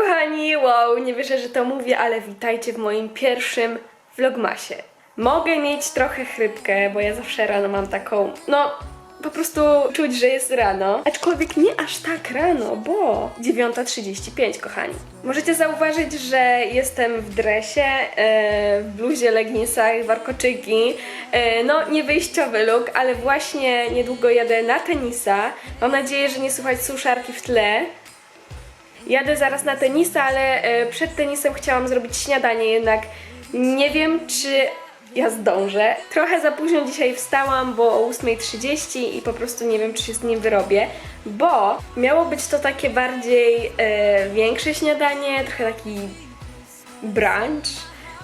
kochani, wow, nie wierzę, że to mówię, ale witajcie w moim pierwszym vlogmasie. Mogę mieć trochę chrypkę, bo ja zawsze rano mam taką, no po prostu czuć, że jest rano. Aczkolwiek nie aż tak rano, bo 9.35, kochani. Możecie zauważyć, że jestem w dresie, e, w bluzie, leginsach, warkoczyki. E, no, nie wyjściowy look, ale właśnie niedługo jadę na tenisa. Mam nadzieję, że nie słychać suszarki w tle. Jadę zaraz na tenisa, ale e, przed tenisem chciałam zrobić śniadanie, jednak nie wiem, czy ja zdążę. Trochę za późno dzisiaj wstałam, bo o 8.30 i po prostu nie wiem, czy się z nim wyrobię, bo miało być to takie bardziej e, większe śniadanie, trochę taki brunch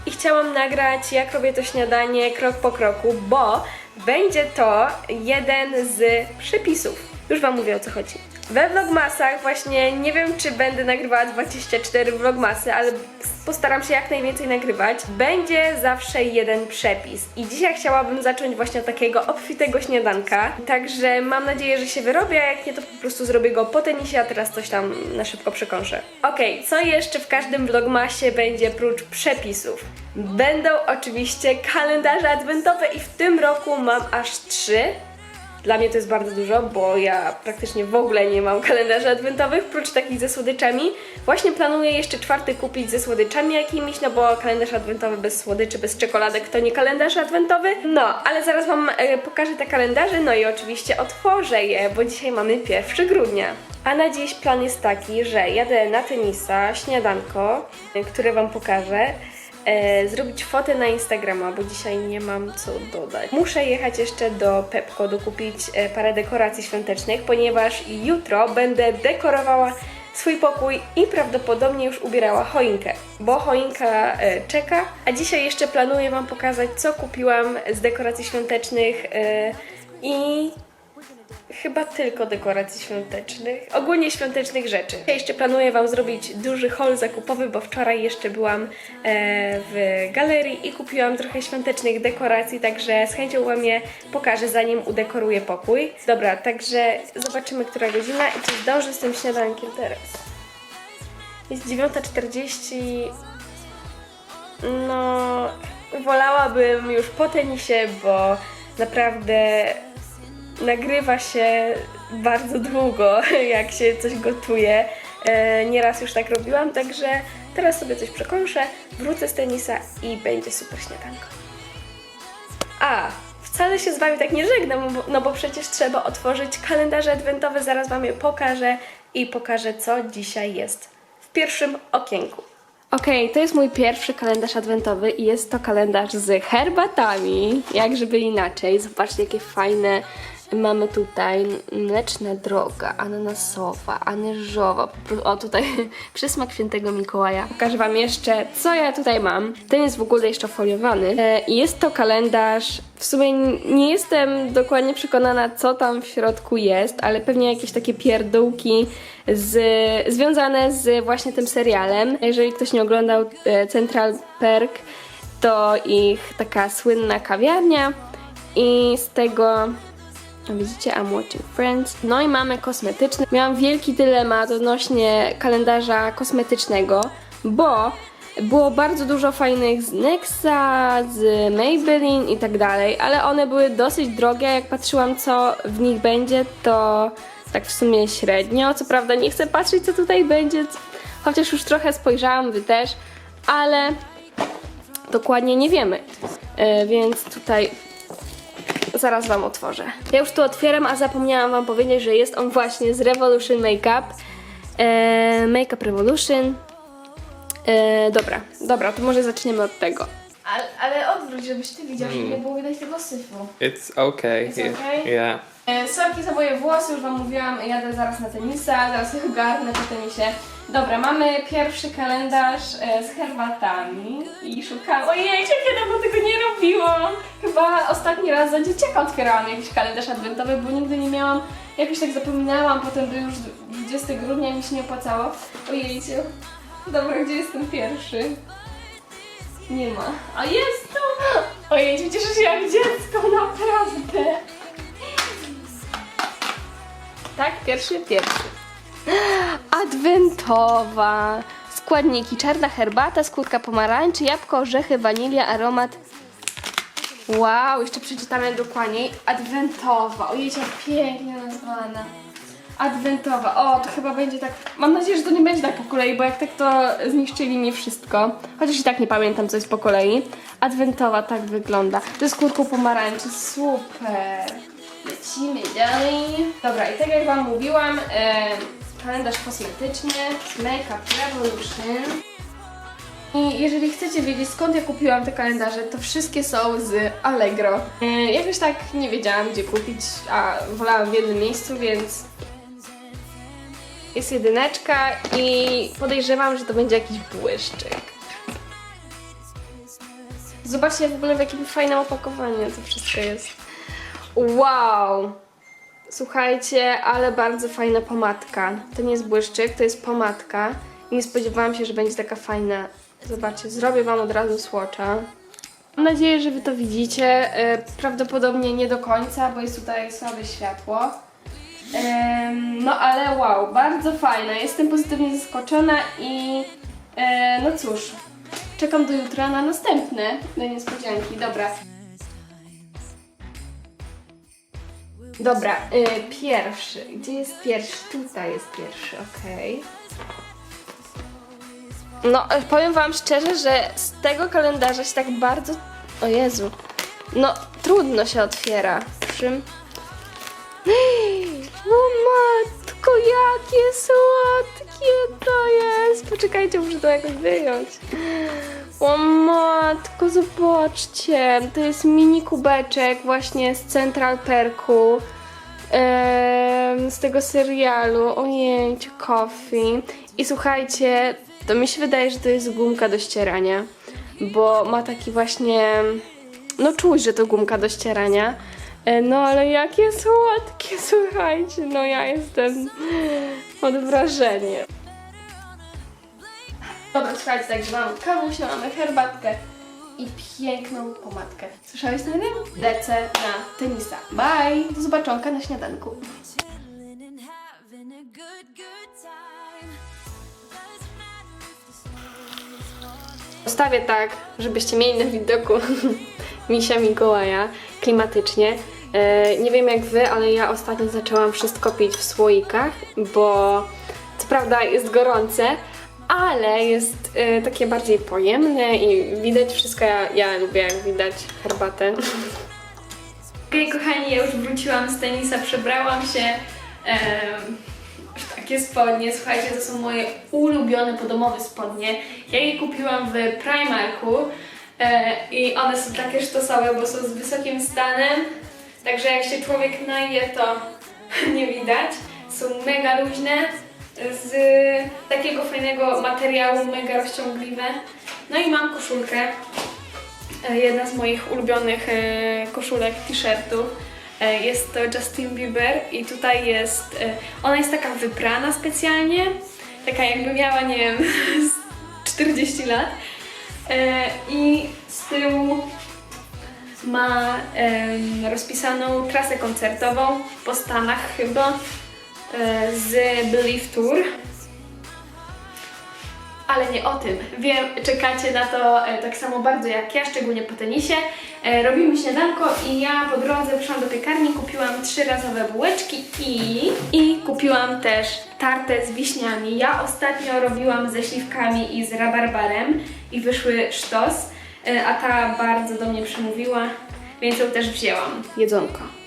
i chciałam nagrać, jak robię to śniadanie krok po kroku, bo będzie to jeden z przepisów. Już Wam mówię o co chodzi. We vlogmasach właśnie nie wiem, czy będę nagrywała 24 vlogmasy, ale postaram się jak najwięcej nagrywać. Będzie zawsze jeden przepis i dzisiaj chciałabym zacząć właśnie od takiego obfitego śniadanka, także mam nadzieję, że się wyrobię, a jak nie to po prostu zrobię go po tenisie, a teraz coś tam na szybko przekąszę. Okej, co jeszcze w każdym vlogmasie będzie prócz przepisów? Będą oczywiście kalendarze adwentowe i w tym roku mam aż trzy. Dla mnie to jest bardzo dużo, bo ja praktycznie w ogóle nie mam kalendarzy adwentowych, prócz takich ze słodyczami. Właśnie planuję jeszcze czwarty kupić ze słodyczami jakimiś, no bo kalendarz adwentowy bez słodyczy, bez czekoladek to nie kalendarz adwentowy. No, ale zaraz Wam e, pokażę te kalendarze, no i oczywiście otworzę je, bo dzisiaj mamy 1 grudnia. A na dziś plan jest taki, że jadę na tenisa, śniadanko, e, które Wam pokażę e, zrobić fotę na Instagrama, bo dzisiaj nie mam co dodać. Muszę jechać jeszcze do Pepko dokupić e, parę dekoracji świątecznych, ponieważ jutro będę dekorowała swój pokój i prawdopodobnie już ubierała choinkę, bo choinka e, czeka, a dzisiaj jeszcze planuję Wam pokazać, co kupiłam z dekoracji świątecznych e, i Chyba tylko dekoracji świątecznych, ogólnie świątecznych rzeczy. Ja jeszcze planuję Wam zrobić duży haul zakupowy, bo wczoraj jeszcze byłam e, w galerii i kupiłam trochę świątecznych dekoracji, także z chęcią Wam je pokażę, zanim udekoruję pokój. Dobra, także zobaczymy, która godzina i czy zdążę z tym śniadankiem teraz. Jest 9.40. No, wolałabym już po tenisie, bo naprawdę nagrywa się bardzo długo, jak się coś gotuje. E, nieraz już tak robiłam, także teraz sobie coś przekąszę, wrócę z tenisa i będzie super śniadanko. A, wcale się z Wami tak nie żegnam, no bo przecież trzeba otworzyć kalendarze adwentowe, zaraz Wam je pokażę i pokażę, co dzisiaj jest w pierwszym okienku. Okej, to jest mój pierwszy kalendarz adwentowy i jest to kalendarz z herbatami, jak żeby inaczej. Zobaczcie, jakie fajne mamy tutaj. Mleczna droga, ananasowa, anyżowa. O, tutaj przysmak świętego Mikołaja. Pokażę Wam jeszcze, co ja tutaj mam. Ten jest w ogóle jeszcze foliowany. E, jest to kalendarz, w sumie nie jestem dokładnie przekonana, co tam w środku jest, ale pewnie jakieś takie pierdółki z, związane z właśnie tym serialem. Jeżeli ktoś nie oglądał e, Central Perk, to ich taka słynna kawiarnia i z tego Widzicie, I'm watching Friends. No i mamy kosmetyczny. Miałam wielki dylemat odnośnie kalendarza kosmetycznego, bo było bardzo dużo fajnych z Nexa, z Maybelline i tak dalej, ale one były dosyć drogie. Jak patrzyłam, co w nich będzie, to tak w sumie średnio. Co prawda, nie chcę patrzeć, co tutaj będzie, chociaż już trochę spojrzałam, wy też, ale dokładnie nie wiemy. E, więc tutaj zaraz Wam otworzę. Ja już tu otwieram, a zapomniałam Wam powiedzieć, że jest on właśnie z Revolution Makeup. E, Makeup Revolution. E, dobra, dobra, to może zaczniemy od tego. Ale, ale odwróć, żebyś Ty widział, żeby nie było widać tego syfu. It's okay. It's yeah. okay? Yeah. E, sorki za moje włosy, już Wam mówiłam, jadę zaraz na tenisa, zaraz je ogarnę po tenisie. Dobra, mamy pierwszy kalendarz e, z herbatami i szukam... Ojej, jak ja dawno tego nie robiłam! Chyba ostatni raz za dzieciaka otwierałam jakiś kalendarz adwentowy, bo nigdy nie miałam... Jakoś tak zapominałam, potem był już 20 grudnia i mi się nie opłacało. Ojejciu. Dobra, gdzie jest ten pierwszy? Nie ma. A jest tu! Ojej, cieszę się jak dziecko, naprawdę! Tak, pierwszy, pierwszy. Adwentowa. Składniki: czarna herbata, skórka pomarańczy, jabłko, orzechy, wanilia, aromat. Wow, jeszcze przeczytamy dokładniej. Adwentowa. Ojej, jak pięknie nazwana. Adwentowa. O, to chyba będzie tak. Mam nadzieję, że to nie będzie tak po kolei, bo jak tak to zniszczyli mi wszystko. Chociaż i tak nie pamiętam, co jest po kolei. Adwentowa tak wygląda. To jest pomarańczy. Super. Lecimy dalej. Dobra, i tak jak Wam mówiłam, e, kalendarz kosmetyczny Makeup Revolution. I jeżeli chcecie wiedzieć skąd ja kupiłam te kalendarze, to wszystkie są z Allegro. E, jakoś tak nie wiedziałam gdzie kupić, a wolałam w jednym miejscu, więc jest jedyneczka i podejrzewam, że to będzie jakiś błyszczyk. Zobaczcie w ogóle w jakim fajnym opakowaniu to wszystko jest. Wow! Słuchajcie, ale bardzo fajna pomadka. To nie jest błyszczyk, to jest pomadka. Nie spodziewałam się, że będzie taka fajna. Zobaczcie, zrobię Wam od razu swatcha. Mam nadzieję, że Wy to widzicie. E, Prawdopodobnie nie do końca, bo jest tutaj słabe światło. No ale wow, bardzo fajna. Jestem pozytywnie zaskoczona i e, no cóż, czekam do jutra na następne na niespodzianki. Dobra. Dobra, y, pierwszy. Gdzie jest pierwszy? Tutaj jest pierwszy, okej. No, y, powiem Wam szczerze, że z tego kalendarza się tak bardzo. O Jezu. No, trudno się otwiera. Czym? O matko, jakie słodkie to jest! Poczekajcie, muszę to jakoś wyjąć. O matko, zobaczcie, to jest mini kubeczek właśnie z Central Perku. z tego serialu, ojej, Coffee. I słuchajcie, to mi się wydaje, że to jest gumka do ścierania, bo ma taki właśnie, no czuć, że to gumka do ścierania. E, No ale jakie słodkie, słuchajcie, no ja jestem pod wrażeniem. Dobra, słuchajcie, także mamy kawusię, mamy herbatkę i piękną pomadkę. Słyszałeś ten ryb? Lecę na tenisa. Bye! Do zobaczonka na śniadanku. Postawię tak, żebyście mieli na widoku misia Mikołaja klimatycznie. E, nie wiem jak wy, ale ja ostatnio zaczęłam wszystko pić w słoikach, bo co prawda jest gorące, ale jest e, takie bardziej pojemne i widać wszystko. Ja, ja lubię jak widać herbatę. Okej, kochani, ja już wróciłam z tenisa, przebrałam się em, w takie spodnie. Słuchajcie, to są moje ulubione podomowe spodnie. Ja je kupiłam w Primarku e, i one są takie sztosowe, bo są z wysokim stanem. Także jak się człowiek naje, to nie widać. Są mega luźne, z takiego fajnego materiału, mega rozciągliwe. No i mam koszulkę E, jedna z moich ulubionych e, koszulek, t-shirtów. E, Jest to Justin Bieber i tutaj jest, ona jest taka wyprana specjalnie, taka jakby miała, nie wiem, z 40 lat. I z tyłu ma rozpisaną trasę koncertową po Stanach chyba z Believe Tour. Ale nie o tym. Wiem, czekacie na to e, tak samo bardzo jak ja, szczególnie po tenisie. E, robimy śniadanko i ja po drodze wyszłam do piekarni, kupiłam trzyrazowe bułeczki i, i kupiłam też tartę z wiśniami. Ja ostatnio robiłam ze śliwkami i z rabarbarem i wyszły sztos, e, a ta bardzo do mnie przemówiła, więc ją też wzięłam. Jedzonko.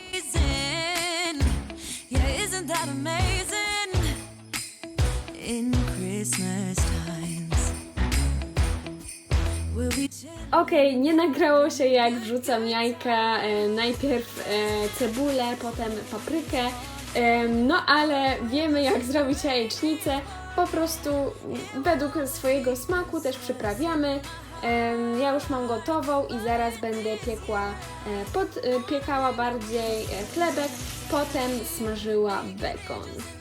Okej, nie nagrało się jak wrzucam jajka, e, najpierw e, cebulę, potem paprykę, e, no ale wiemy jak zrobić jajecznicę, po prostu według swojego smaku też przyprawiamy. E, ja już mam gotową i zaraz będę piekła, e, pod, e, bardziej e, chlebek, potem smażyła bekon.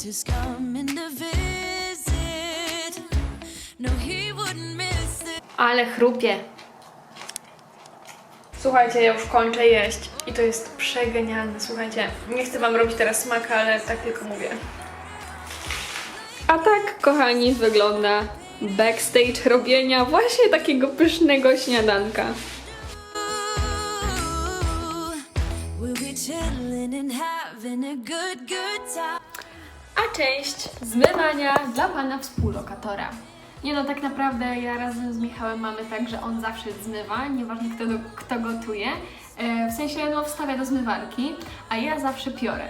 Coming to visit. No, he wouldn't miss it. Ale chrupie. Słuchajcie, ja już kończę jeść i to jest przegenialne. Słuchajcie, nie chcę wam robić teraz smaka, ale tak tylko mówię. A tak, kochani, wygląda backstage robienia właśnie takiego pysznego śniadanka. Ooh, we'll be chilling and having a good, good time. Część zmywania dla pana współlokatora. Nie no, tak naprawdę ja razem z Michałem mamy tak, że on zawsze zmywa, nieważne kto, kto gotuje. E, w sensie no wstawia do zmywarki, a ja zawsze piorę.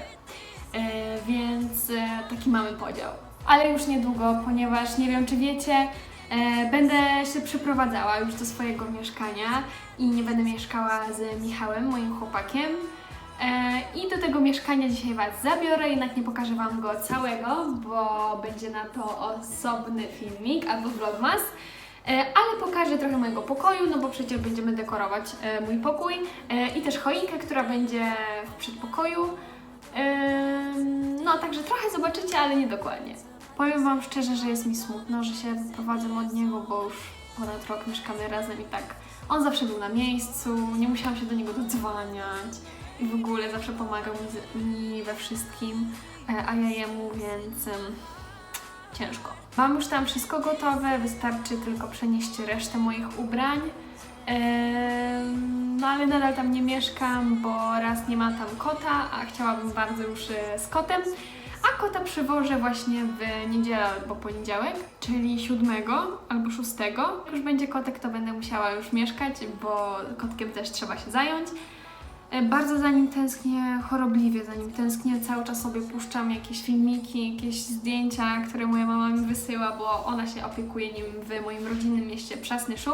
E, więc e, taki mamy podział. Ale już niedługo, ponieważ nie wiem czy wiecie, e, będę się przeprowadzała już do swojego mieszkania i nie będę mieszkała z Michałem, moim chłopakiem. E, I do tego mieszkania dzisiaj Was zabiorę, jednak nie pokażę Wam go całego, bo będzie na to osobny filmik albo vlogmas. E, Ale pokażę trochę mojego pokoju, no bo przecież będziemy dekorować e, mój pokój i też choinkę, która będzie w przedpokoju. No, także trochę zobaczycie, ale nie dokładnie. Powiem Wam szczerze, że jest mi smutno, że się wyprowadzę od niego, bo już ponad rok mieszkamy razem i tak on zawsze był na miejscu, nie musiałam się do niego dodzwaniać i w ogóle zawsze pomagał mi, we wszystkim, e, a ja jemu, więc em, ciężko. Mam już tam wszystko gotowe, wystarczy tylko przenieść resztę moich ubrań. Em, No ale nadal tam nie mieszkam, bo raz nie ma tam kota, a chciałabym bardzo już e, z kotem. A kota przywożę właśnie w niedzielę albo poniedziałek, czyli 7 albo 6. Jak już będzie kotek, to będę musiała już mieszkać, bo kotkiem też trzeba się zająć. E, Bardzo za nim tęsknię, chorobliwie za nim tęsknię. Cały czas sobie puszczam jakieś filmiki, jakieś zdjęcia, które moja mama mi wysyła, bo ona się opiekuje nim w moim rodzinnym mieście Przasnyszu.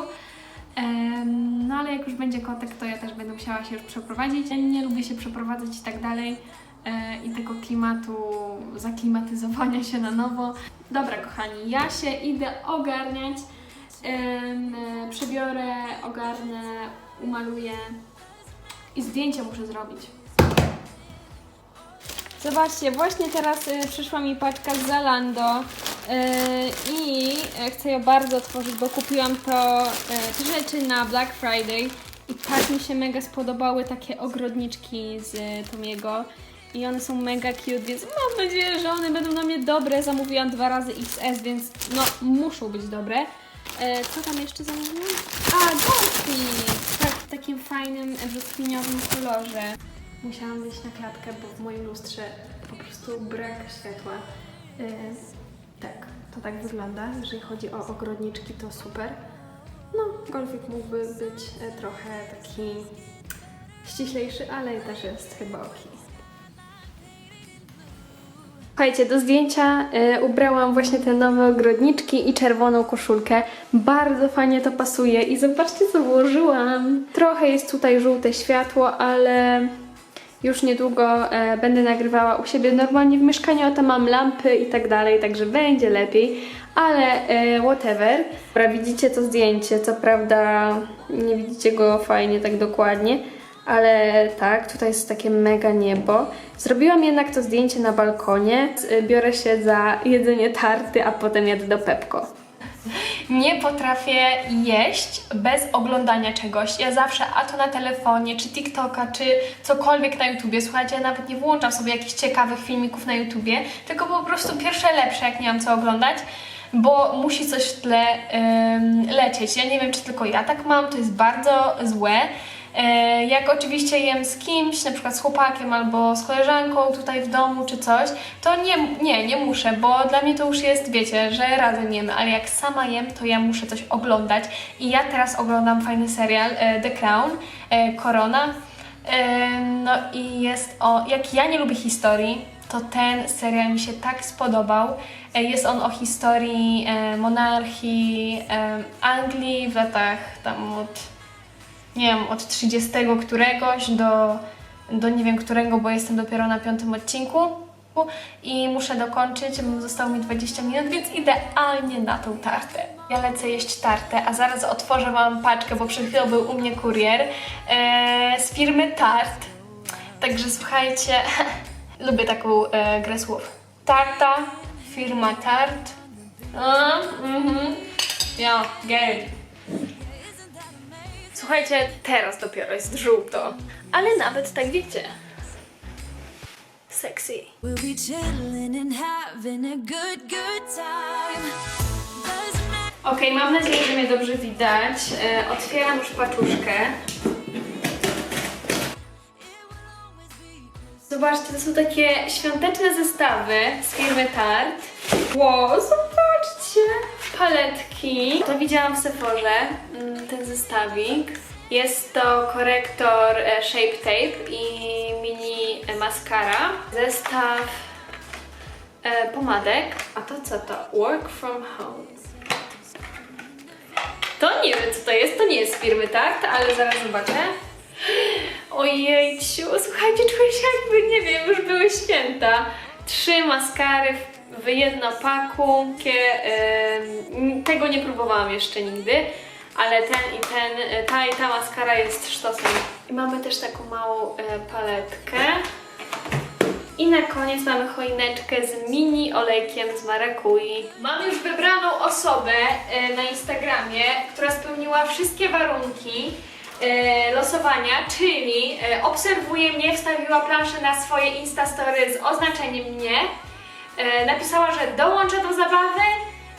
No ale jak już będzie kotek, to ja też będę musiała się już przeprowadzić. Ja nie lubię się przeprowadzać i tak dalej. e, I tego klimatu, zaklimatyzowania się na nowo. Dobra, kochani, ja się idę ogarniać. E, Przebiorę, ogarnę, umaluję i zdjęcie muszę zrobić. Zobaczcie, właśnie teraz y, przyszła mi paczka z Zalando y, i y, chcę ją bardzo otworzyć, bo kupiłam to y, te rzeczy na Black Friday i tak mi się mega spodobały takie ogrodniczki z y, Tomiego i one są mega cute, więc mam nadzieję, że one będą na mnie dobre. Zamówiłam dwa razy XS, więc no muszą być dobre. E, co tam jeszcze zamówiłam? A, Goldfish! Tak, takim fajnym brzoskwiniowym kolorze. Musiałam wyjść na klatkę, bo w moim lustrze po prostu brak światła. E, tak, to tak wygląda. Jeżeli chodzi o ogrodniczki, to super. No, golfik mógłby być e, trochę taki ściślejszy, ale też jest chyba ok. Słuchajcie, do zdjęcia y, ubrałam właśnie te nowe ogrodniczki i czerwoną koszulkę. Bardzo fajnie to pasuje i zobaczcie co włożyłam. Trochę jest tutaj żółte światło, ale już niedługo e, będę nagrywała u siebie normalnie w mieszkaniu, a tam mam lampy i tak dalej, także będzie lepiej. Ale e, whatever. Dobra, widzicie to zdjęcie, co prawda nie widzicie go fajnie tak dokładnie, ale tak, tutaj jest takie mega niebo. Zrobiłam jednak to zdjęcie na balkonie. Y, Biorę się za jedzenie tarty, a potem jadę do Pepko. Nie potrafię jeść bez oglądania czegoś. Ja zawsze, a to na telefonie, czy TikToka, czy cokolwiek na YouTubie. Słuchajcie, ja nawet nie włączam sobie jakichś ciekawych filmików na YouTubie, tylko po prostu pierwsze lepsze, jak nie mam co oglądać, bo musi coś w tle lecieć. Ja nie wiem, czy tylko ja tak mam, to jest bardzo złe. E, Jak oczywiście jem z kimś, na przykład z chłopakiem albo z koleżanką tutaj w domu czy coś, to nie, nie, nie muszę, bo dla mnie to już jest, wiecie, że razem jemy, ale jak sama jem, to ja muszę coś oglądać. I ja teraz oglądam fajny serial e, The Crown, e, Korona. No i jest o, jak ja nie lubię historii, to ten serial mi się tak spodobał. Jest on o historii monarchii Anglii w latach tam od nie wiem, od 30 któregoś do, do nie wiem którego, bo jestem dopiero na piątym odcinku i muszę dokończyć, bo zostało mi 20 minut, więc idealnie na tą tartę. Ja lecę jeść tartę, a zaraz otworzę Wam paczkę, bo przed chwilą był u mnie kurier e, z firmy Tart. Także słuchajcie, lubię taką e, grę słów. Tarta, firma Tart. Mhm. Ja, geld. Słuchajcie, teraz dopiero jest żółto. Ale nawet tak wiecie. Sexy. We'll be chilling and having a good, good time. Doesn't matter. Okej, mam nadzieję, że mnie dobrze widać. E, otwieram już paczuszkę. Zobaczcie, to są takie świąteczne zestawy z firmy Tarte. Wow, zobaczcie! Paletki. To widziałam w Sephorze, mm, ten zestawik. Jest to korektor e, Shape Tape i mini mascara. Zestaw e, pomadek. A to co to? Work from home. To nie wiem co to jest, to nie jest z firmy Tarte, ale zaraz zobaczę. Ojejciu, słuchajcie, czuję się jakby, nie wiem, już były święta. Trzy maskary w- w em, tego nie próbowałam jeszcze nigdy, ale ten i ten, e, ta i ta maskara jest sztosem. I mamy też taką małą e, paletkę. I na koniec mamy choineczkę z mini olejkiem z marakui. Mam już wybraną osobę e, na Instagramie, która spełniła wszystkie warunki losowania, czyli obserwuje mnie, wstawiła planszę na swoje Instastory z oznaczeniem mnie, napisała, że dołącza do zabawy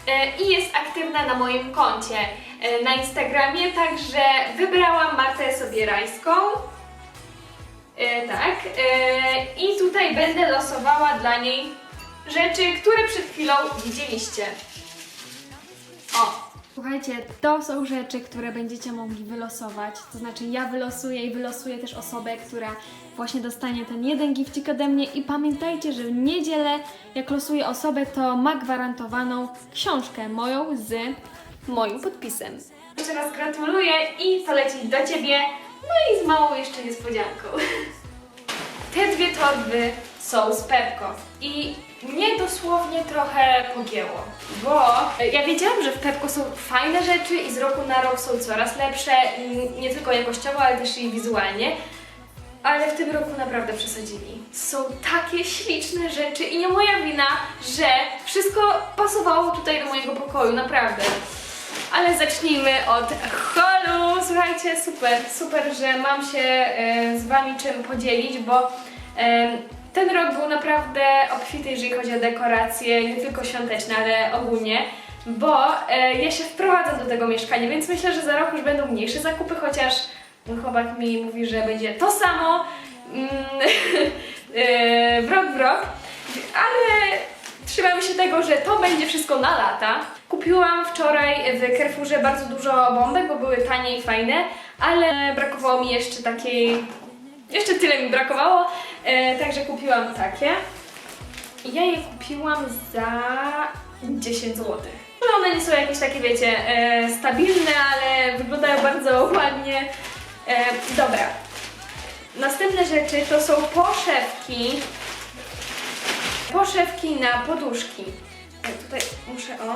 e, i jest aktywna na moim koncie e, na Instagramie, także wybrałam Martę Sobierajską. E, tak. E, I tutaj będę losowała dla niej rzeczy, które przed chwilą widzieliście. O! Słuchajcie, to są rzeczy, które będziecie mogli wylosować. To znaczy, ja wylosuję i wylosuję też osobę, która właśnie dostanie ten jeden gifcik ode mnie. I pamiętajcie, że w niedzielę, jak losuję osobę, to ma gwarantowaną książkę moją z Moim podpisem. Jeszcze raz gratuluję i to leci do Ciebie. No i z małą jeszcze niespodzianką. Te dwie torby są z Pepko i mnie dosłownie trochę pogięło, bo ja wiedziałam, że w Pepko są fajne rzeczy i z roku na rok są coraz lepsze, nie tylko jakościowo, ale też i wizualnie. Ale w tym roku naprawdę przesadzili. Są takie śliczne rzeczy i nie moja wina, że wszystko pasowało tutaj do mojego pokoju, naprawdę. Ale zacznijmy od holu. Słuchajcie, super, super, że mam się e, z Wami czym podzielić, bo e, ten rok był naprawdę obfity, jeżeli chodzi o dekoracje, nie tylko świąteczne, ale ogólnie, bo e, ja się wprowadzam do tego mieszkania, więc myślę, że za rok już będą mniejsze zakupy, chociaż mój chłopak mi mówi, że będzie to samo mm, e, w rok w rok, ale trzymamy się tego, że to będzie wszystko na lata. Kupiłam wczoraj w Carrefourze bardzo dużo bombek, bo były tanie i fajne, ale brakowało mi jeszcze takiej... Jeszcze tyle mi brakowało, e, także kupiłam takie. Ja je kupiłam za 10 zł. No one nie są jakieś takie, wiecie, e, stabilne, ale wyglądają bardzo ładnie. E, dobra. Następne rzeczy to są poszewki poszewki na poduszki. Ja tutaj muszę, o,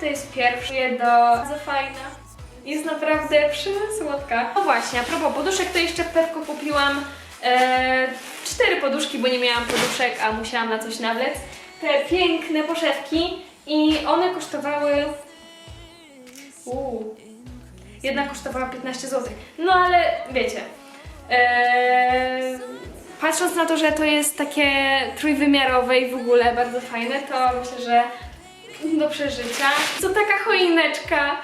to jest pierwszy, do, bardzo fajna. Jest naprawdę przesłodka. No właśnie, a propos poduszek, to jeszcze w Pepko kupiłam e, cztery poduszki, bo nie miałam poduszek, a musiałam na coś nawlec. Te piękne poszewki i one kosztowały... Uuu, jedna kosztowała 15 zł. No ale wiecie, Eee, patrząc na to, że to jest takie trójwymiarowe i w ogóle bardzo fajne, to myślę, że do przeżycia. To taka choineczka,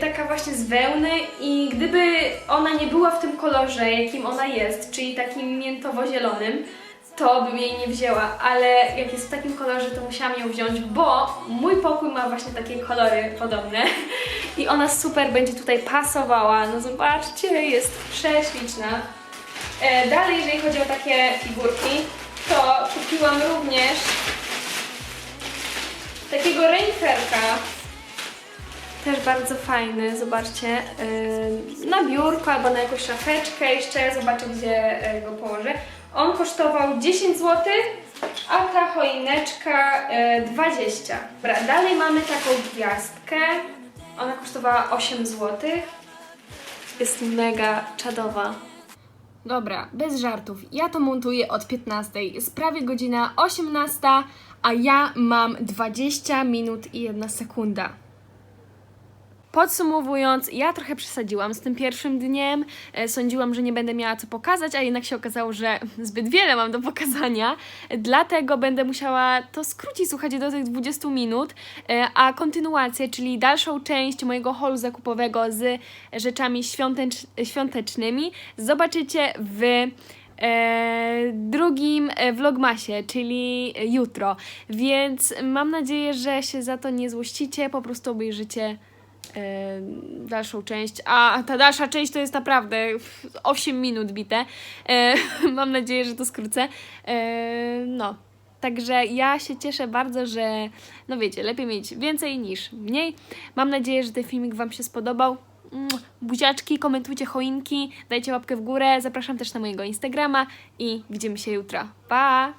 taka właśnie z wełny i gdyby ona nie była w tym kolorze, jakim ona jest, czyli takim miętowo-zielonym, to bym jej nie wzięła, ale jak jest w takim kolorze, to musiałam ją wziąć, bo mój pokój ma właśnie takie kolory podobne i ona super będzie tutaj pasowała. No zobaczcie, jest prześliczna. E, dalej, jeżeli chodzi o takie figurki, to kupiłam również takiego reniferka. Też bardzo fajny, zobaczcie, na biurko albo na jakąś szafeczkę, jeszcze zobaczę gdzie yy, go położę. On kosztował 10 zł, a ta choineczka yy, 20. Dobra, dalej mamy taką gwiazdkę, ona kosztowała 8 zł. Jest mega czadowa. Dobra, bez żartów. Ja to montuję od 15. Jest prawie godzina 18, a ja mam 20 minut i 1 sekunda. Podsumowując, ja trochę przesadziłam z tym pierwszym dniem. E, Sądziłam, że nie będę miała co pokazać, a jednak się okazało, że zbyt wiele mam do pokazania. Dlatego będę musiała to skrócić, słuchajcie, do tych 20 minut. E, A kontynuację, czyli dalszą część mojego holu zakupowego z rzeczami świątecz świątecznymi, zobaczycie w e, drugim vlogmasie, czyli jutro. Więc mam nadzieję, że się za to nie złościcie, po prostu obejrzycie dalszą część. A ta dalsza część to jest naprawdę 8 minut bite. Mam nadzieję, że to skrócę. No. Także ja się cieszę bardzo, że no wiecie, lepiej mieć więcej niż mniej. Mam nadzieję, że ten filmik Wam się spodobał. Buziaczki, komentujcie choinki, dajcie łapkę w górę. Zapraszam też na mojego Instagrama i widzimy się jutro. Pa!